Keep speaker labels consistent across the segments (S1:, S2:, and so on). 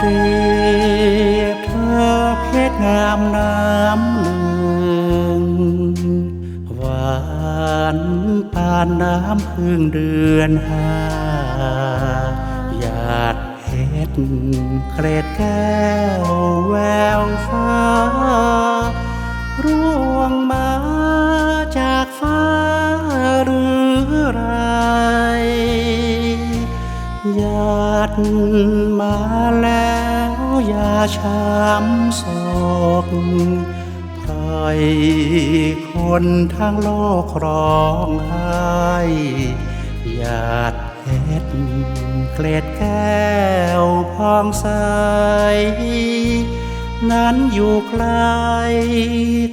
S1: เปรียเธอเพชรงามน้ำเหลืองหวานปานน้ำพึ่งเดือนหาหยาดเพชรเกรดแก้วแววฟ้า ร่วงมาจากฟ้า หยาดมาแล้วอย่าช้ำโศกปล่อยคนทั้งโลกร้องไห้หยาดเพชรเกล็ดแก้วพองใส นั้นอยู่ไกล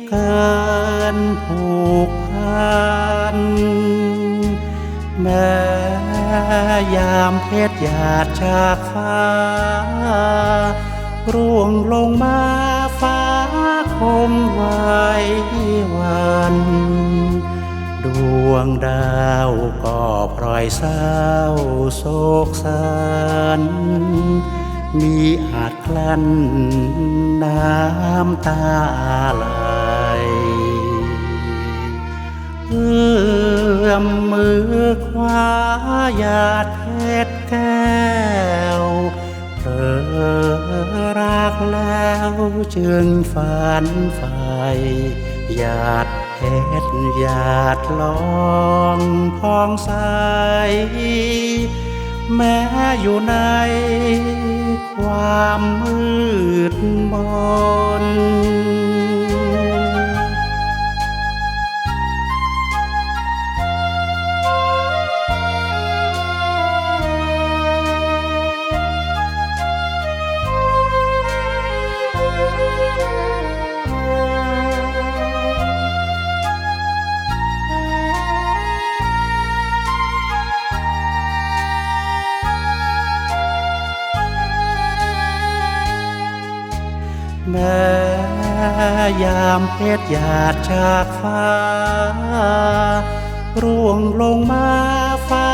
S1: เกินผูกพัน แม้ยามเพชรหยาดจากฟ้า ร่วงลงมาฟ้าคงไว้วัน ดวงดาวก็พลอยเศร้าโศกสัน มีอาจกลั้นน้ำตาไหลเออ มมือคว้าหยาดเพชรแก้วเธอรักแล้วจึงฝันใฝ่หยาดเพชรหยาดลองพองใส แม้อยู่ในความมืดมน แม้ยามเพชรหยาดจากฟ้า ร่วงลงมาฟ้า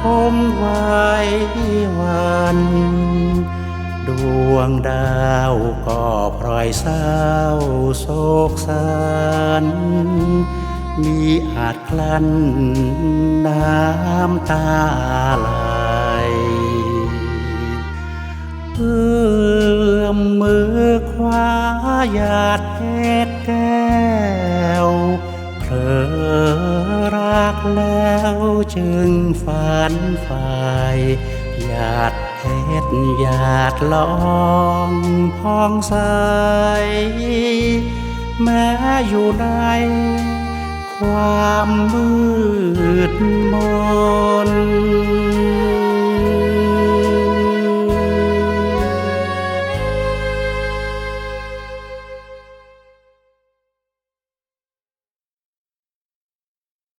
S1: คมไว้วัน ดวงดาวก็พลอยเศร้าโศกสัน มีอาจกลั้นน้ำตาไหลเอื้อมมือ หยาดเพชรแก้วเธอรักแล้วจึงฝันฝ่หยาดเพชรหยาดลองพองใสแม้อยู่ในความมืดมน